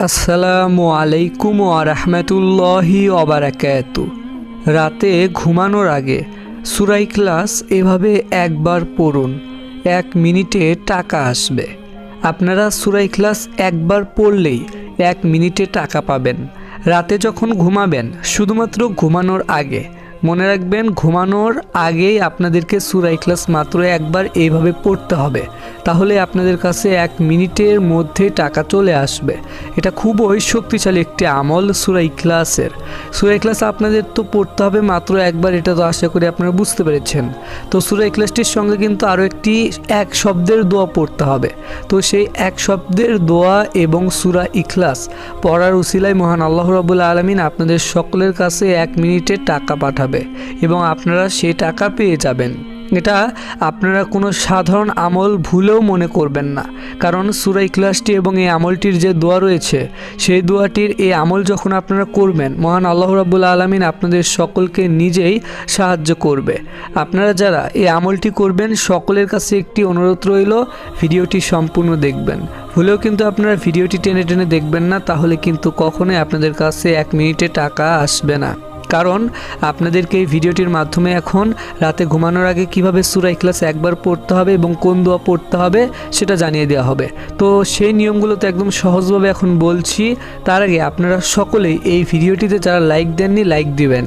আসসালামু আলাইকুম আরহামতুল্লাহি অবারাকাতু রাতে ঘুমানোর আগে সুরাই ক্লাস এভাবে একবার পড়ুন, এক মিনিটে টাকা আসবে। আপনারা সুরাই ক্লাস একবার পড়লেই এক মিনিটে টাকা পাবেন। রাতে যখন ঘুমাবেন, শুধুমাত্র ঘুমানোর আগে মনে রাখবেন, ঘুমানোর আগেই আপনাদেরকে সুরাই ক্লাস মাত্র একবার এইভাবে পড়তে হবে। তাহলে আপনাদের কাছে এক মিনিটের মধ্যে টাকা চলে আসবে। এটা খুবই শক্তিশালী একটি আমল সুরাই ক্লাসের। সুরাই ক্লাস আপনাদের তো পড়তে হবে মাত্র একবার, এটা তো আশা করি আপনারা বুঝতে পেরেছেন। তো সুরাই ক্লাসটির সঙ্গে কিন্তু আরও একটি এক শব্দের দোয়া পড়তে হবে। তো সেই এক শব্দের দোয়া এবং সুরা ইখলাস পড়ার উসিলায় মহান আল্লাহ রাবুল্লা আলমিন আপনাদের সকলের কাছে এক মিনিটে টাকা পাঠাবে। এবং আপনারা সেই টাকা পেয়ে যাবেন। এটা আপনারা কোনো সাধারণ আমল ভুলেও মনে করবেন না। কারণ সুরাই ক্লাসটি এবং এই আমলটির যে দোয়া রয়েছে, সেই দোয়াটির এই আমল যখন আপনারা করবেন, মহান আল্লাহ রাবুল আলমিন আপনাদের সকলকে নিজেই সাহায্য করবে। আপনারা যারা এই আমলটি করবেন, সকলের কাছে একটি অনুরোধ রইল, ভিডিওটি সম্পূর্ণ দেখবেন। ভুলেও কিন্তু আপনারা ভিডিওটি টেনে টেনে দেখবেন না, তাহলে কিন্তু কখনোই আপনাদের কাছে এক মিনিটে টাকা আসবে না। কারণ আপনাদেরকে এই ভিডিওটির মাধ্যমে এখন রাতে ঘুমানোর আগে কীভাবে সুরা ইখলাস একবার পড়তে হবে এবং কোন দোয়া পড়তে হবে সেটা জানিয়ে দেওয়া হবে। তো সেই নিয়মগুলো তো একদম সহজভাবে এখন বলছি, তার আগে আপনারা সকলেই এই ভিডিওটিতে যারা লাইক দেননি লাইক দিবেন।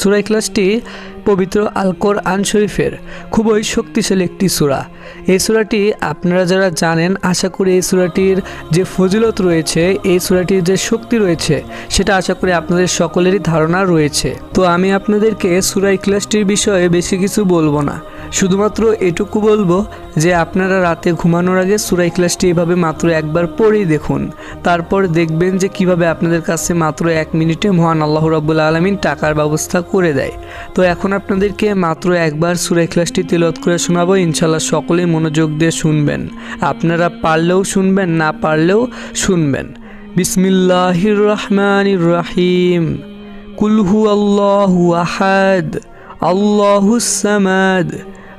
সুরাই ক্লাসটি পবিত্র আলকোর আন শরীফের খুবই শক্তিশালী একটি সুরা। এই সুরাটি আপনারা যারা জানেন, আশা করি এই সুরাটির যে ফজিলত রয়েছে, এই সুরাটির যে শক্তি রয়েছে, সেটা আশা করি আপনাদের সকলেরই ধারণা রয়েছে। তো আমি আপনাদেরকে সুরাই ক্লাসটির বিষয়ে বেশি কিছু বলব না। শুধুমাত্র এটুকু বলব যে আপনারা রাতে ঘুমানোর আগে সুরাই ক্লাসটি এভাবে মাত্র একবার পড়েই দেখুন। তারপর দেখবেন যে কীভাবে আপনাদের কাছে মাত্র এক মিনিটে মহান আল্লাহ রাবুল আলমিন টাকার ব্যবস্থা করে দেয়। তো এখন আপনাদেরকে মাত্র একবার সুরাই ক্লাসটি তেলত করে শোনাবো ইনশাল্লাহ সকলেই মনোযোগ দিয়ে শুনবেন। আপনারা পারলেও শুনবেন, না পারলেও শুনবেন। বিসমিল্লাহির রহমানির রাহিম। কুলহু আল্লাহু আহাদ আল্লাহুস সামাদ।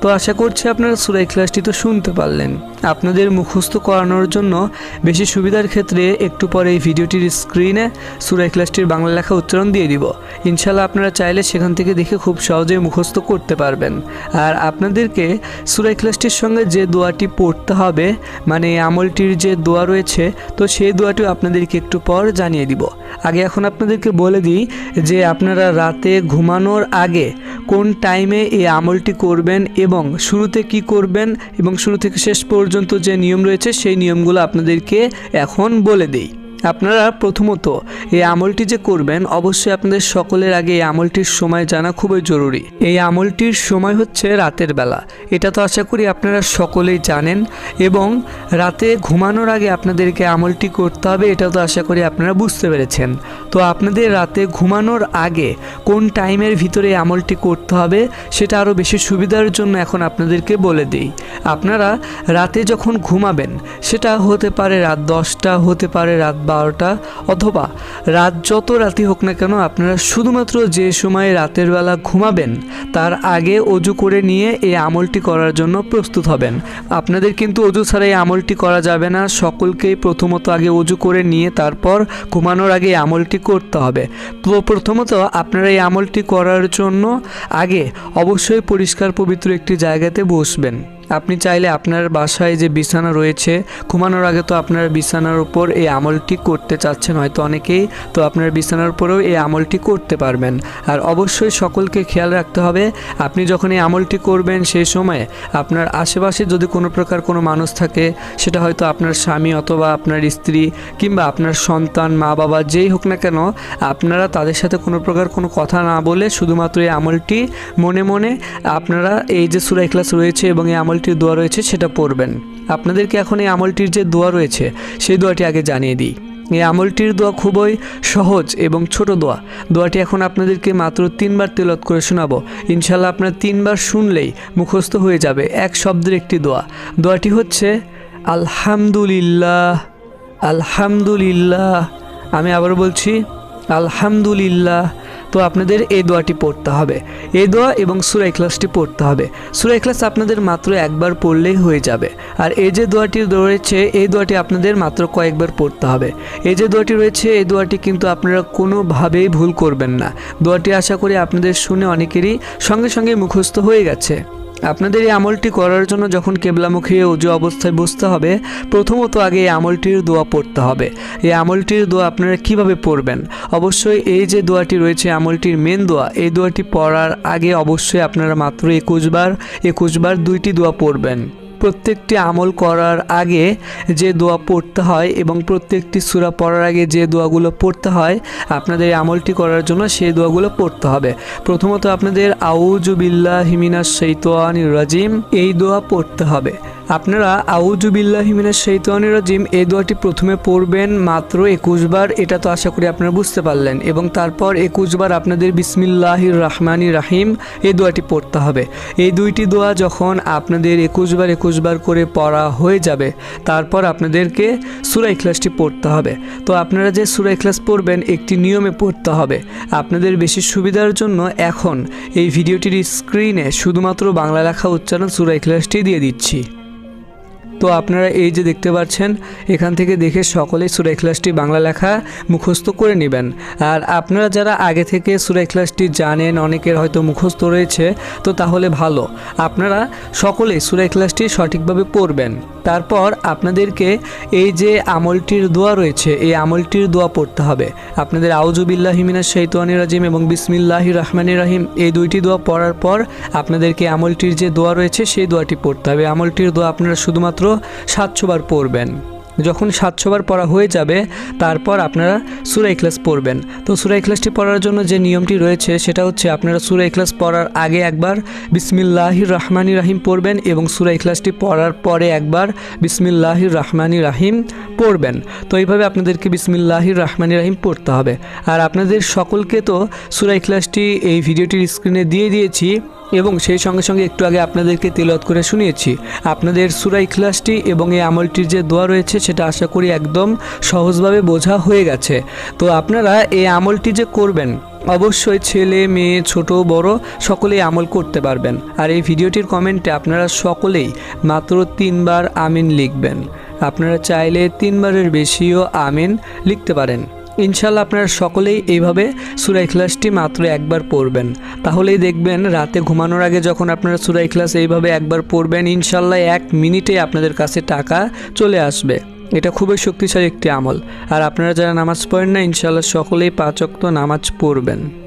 তো আশা করছি আপনারা সুরাই ক্লাসটি তো শুনতে পারলেন। আপনাদের মুখস্থ করানোর জন্য বেশি সুবিধার ক্ষেত্রে একটু পরে এই ভিডিওটির স্ক্রিনে সুরাই ক্লাসটির বাংলা লেখা উচ্চারণ দিয়ে দিব। ইনশাল্লাহ আপনারা চাইলে সেখান থেকে দেখে খুব সহজেই মুখস্থ করতে পারবেন। আর আপনাদেরকে সুরাই ক্লাসটির সঙ্গে যে দোয়াটি পড়তে হবে মানে আমলটির যে দোয়া রয়েছে, তো সেই দোয়াটিও আপনাদেরকে একটু পর জানিয়ে দিব। আগে এখন আপনাদেরকে বলে দিই যে আপনারা রাতে ঘুমানোর আগে কোন টাইমে এই আমলটি করবেন এবং শুরুতে কি করবেন এবং শুরু থেকে শেষ পর্যন্ত যে নিয়ম রয়েছে, সেই নিয়মগুলো আপনাদেরকে এখন বলে দিই। আপনারা প্রথমত এই আমলটি যে করবেন, অবশ্যই আপনাদের সকলের আগে এই আমলটির সময় জানা খুবই জরুরি। এই আমলটির সময় হচ্ছে রাতের বেলা। এটা তো আশা করি আপনারা সকলেই জানেন এবং রাতে ঘুমানোর আগে আপনাদেরকে আমলটি করতে হবে, এটা তো আশা করি আপনারা বুঝতে পেরেছেন। তো আপনাদের রাতে ঘুমানোর আগে কোন টাইমের ভিতরে আমলটি করতে হবে, সেটা আরও বেশি সুবিধার জন্য এখন আপনাদেরকে বলে দিই। আপনারা রাতে যখন ঘুমাবেন, সেটা হতে পারে রাত দশটা, হতে পারে রাত বারোটা অথবা রাত যত রাতি হোক না কেন আপনারা শুধুমাত্র যে সময়ে রাতের বেলা ঘুমাবেন, তার আগে অজু করে নিয়ে এই আমলটি করার জন্য প্রস্তুত হবেন। আপনাদের কিন্তু অজু ছাড়া এই আমলটি করা যাবে না, সকলকেই প্রথমত আগে অজু করে নিয়ে তারপর ঘুমানোর আগে এই আমলটি করতে হবে। তো প্রথমত আপনারা এই আমলটি করার জন্য আগে অবশ্যই পরিষ্কার পবিত্র একটি জায়গাতে বসবেন। আপনি চাইলে আপনার বাসায় যে বিছানা রয়েছে, ঘুমানোর আগে তো আপনার বিছানার উপর এই আমলটি করতে চাচ্ছেন হয়তো অনেকেই, তো আপনার বিছানার উপরেও এই আমলটি করতে পারবেন। আর অবশ্যই সকলকে খেয়াল রাখতে হবে, আপনি যখন এই আমলটি করবেন সেই সময় আপনার আশেপাশে যদি কোনো প্রকার কোনো মানুষ থাকে, সেটা হয়তো আপনার স্বামী অথবা আপনার স্ত্রী কিংবা আপনার সন্তান, মা বাবা যেই হোক না কেন, আপনারা তাদের সাথে কোনো প্রকার কোনো কথা না বলে শুধুমাত্র এই আমলটি মনে মনে আপনারা এই যে সুরাই ক্লাস রয়েছে এবং এই আমলটির দোয়া রয়েছে, সেটা পড়বেন। আপনাদেরকে এখন এই আমলটির যে দোয়া রয়েছে, সেই দোয়াটি আগে জানিয়ে দিই। এই আমলটির দোয়া খুবই সহজ এবং ছোট দোয়া। দোয়াটি এখন আপনাদেরকে মাত্র তিনবার তেলত করে শোনাবো। ইনশাল্লাহ আপনার তিনবার শুনলেই মুখস্থ হয়ে যাবে এক শব্দের একটি দোয়া। দোয়াটি হচ্ছে, আলহামদুলিল্লাহ আলহামদুলিল্লাহ। আমি আবার বলছি, আলহামদুলিল্লাহ তো আপনাদের এই দোয়াটি পড়তে হবে। এই দোয়া এবং সুরাই ক্লাসটি পড়তে হবে। সুরাই ক্লাস আপনাদের মাত্র একবার পড়লেই হয়ে যাবে। আর এই যে দোয়াটি রয়েছে, এই দোয়াটি আপনাদের মাত্র কয়েকবার পড়তে হবে। এই যে দোয়াটি রয়েছে, এই দোয়াটি কিন্তু আপনারা কোনোভাবেই ভুল করবেন না। দোয়াটি আশা করি আপনাদের শুনে অনেকেরই সঙ্গে সঙ্গে মুখস্থ হয়ে গেছে। আপনাদের এই আমলটি করার জন্য যখন কেবলামুখী উজু অবস্থায় বসতে হবে, প্রথমত আগে এই আমলটির দোয়া পড়তে হবে। এই আমলটির দোয়া আপনারা কীভাবে পড়বেন? অবশ্যই এই যে দোয়াটি রয়েছে আমলটির মেন দোয়া, এই দোয়াটি পড়ার আগে অবশ্যই আপনারা মাত্র একুশ বার একুশ বার দুইটি দোয়া পড়বেন। প্রত্যেকটি আমল করার আগে যে দোয়া পড়তে হয় এবং প্রত্যেকটি সূরা পড়ার আগে যে দোয়াগুলো পড়তে হয়, আপনাদের আমলটি করার জন্য সেই দোয়াগুলো পড়তে হবে। প্রথমত আপনাদের আউজু বিল্লাহ হিমিনা সৈতোয়ানি রাজিম, এই দোয়া পড়তে হবে। আপনারা আউজু বিল্লাহ হিমিনা শৈতানির রাজিম, এই দোয়াটি প্রথমে পড়বেন মাত্র একুশ বার, এটা তো আশা করি আপনারা বুঝতে পারলেন। এবং তারপর একুশ বার আপনাদের বিসমিল্লাহির রহমানির রাহিম, এই দোয়াটি পড়তে হবে। এই দুইটি দোয়া যখন আপনাদের একুশ বার একুশ বার করে পড়া হয়ে যাবে, তারপর আপনাদেরকে সুরাই ক্লাসটি পড়তে হবে। তো আপনারা যে সুরাই ক্লাস পড়বেন, একটি নিয়মে পড়তে হবে। আপনাদের বেশি সুবিধার জন্য এখন এই ভিডিওটির স্ক্রিনে শুধুমাত্র বাংলা লেখা উচ্চারণ সুরাই ক্লাসটি দিয়ে দিচ্ছি। তো আপনারা এই যে দেখতে পাচ্ছেন, এখান থেকে দেখে সকলেই সুরাই ক্লাসটি বাংলা লেখা মুখস্থ করে নেবেন। আর আপনারা যারা আগে থেকে সুরাই ক্লাসটি জানেন, অনেকের হয়তো মুখস্থ রয়েছে, তো তাহলে ভালো। আপনারা সকলেই সুরাই ক্লাসটি সঠিকভাবে পড়বেন। তারপর আপনাদেরকে এই যে আমলটির দোয়া রয়েছে, এই আমলটির দোয়া পড়তে হবে। আপনাদের আউজুবিল্লাহিমিনা শৈতানি রাজিম এবং বিসমিল্লাহি রহমানি রাহিম, এই দুইটি দোয়া পড়ার পর আপনাদেরকে আমলটির যে দোয়া রয়েছে, সেই দোয়াটি পড়তে হবে। আমলটির দোয়া আপনারা শুধুমাত্র সাতশো বার পড়বেন। যখন সাতশো বার পড়া হয়ে যাবে, তারপর আপনারা সুরাই ক্লাস পড়বেন। তো সুরাই ক্লাসটি পড়ার জন্য যে নিয়মটি রয়েছে, সেটা হচ্ছে আপনারা সুরাই ক্লাস পড়ার আগে একবার বিসমিল্লাহির রহমানি রাহিম পড়বেন এবং সুরাই ক্লাসটি পড়ার পরে একবার বিসমিল্লাহির রহমানি রাহিম পড়বেন। তো এইভাবে আপনাদেরকে বিসমিল্লাহির রহমানি রাহিম পড়তে হবে। আর আপনাদের সকলকে তো সুরাই ক্লাসটি এই ভিডিওটির স্ক্রিনে দিয়ে দিয়েছি এবং সেই সঙ্গে সঙ্গে একটু আগে আপনাদেরকে তেলত করে শুনিয়েছি। আপনাদের সুরাই ক্লাসটি এবং এই আমলটির যে দোয়া রয়েছে, সেটা আশা করি একদম সহজভাবে বোঝা হয়ে গেছে। তো আপনারা এই আমলটি যে করবেন, অবশ্যই ছেলে, মেয়ে, ছোট, বড়, সকলেই আমল করতে পারবেন। আর এই ভিডিওটির কমেন্টে আপনারা সকলেই মাত্র তিনবার আমিন লিখবেন। আপনারা চাইলে তিনবারের বেশিও আমিন লিখতে পারেন। ইনশাল্লাহ আপনারা সকলেই এইভাবে সুরাই ক্লাসটি মাত্র একবার পড়বেন। তাহলেই দেখবেন রাতে ঘুমানোর আগে যখন আপনারা সুরাই ক্লাস এইভাবে একবার পড়বেন ইনশাল্লাহ এক মিনিটে আপনাদের কাছে টাকা চলে আসবে। এটা খুবই শক্তিশালী একটি আমল। আর আপনারা যারা নামাজ পড়েন না ইনশাল্লাহ সকলেই পাঁচক্ত নামাজ পড়বেন।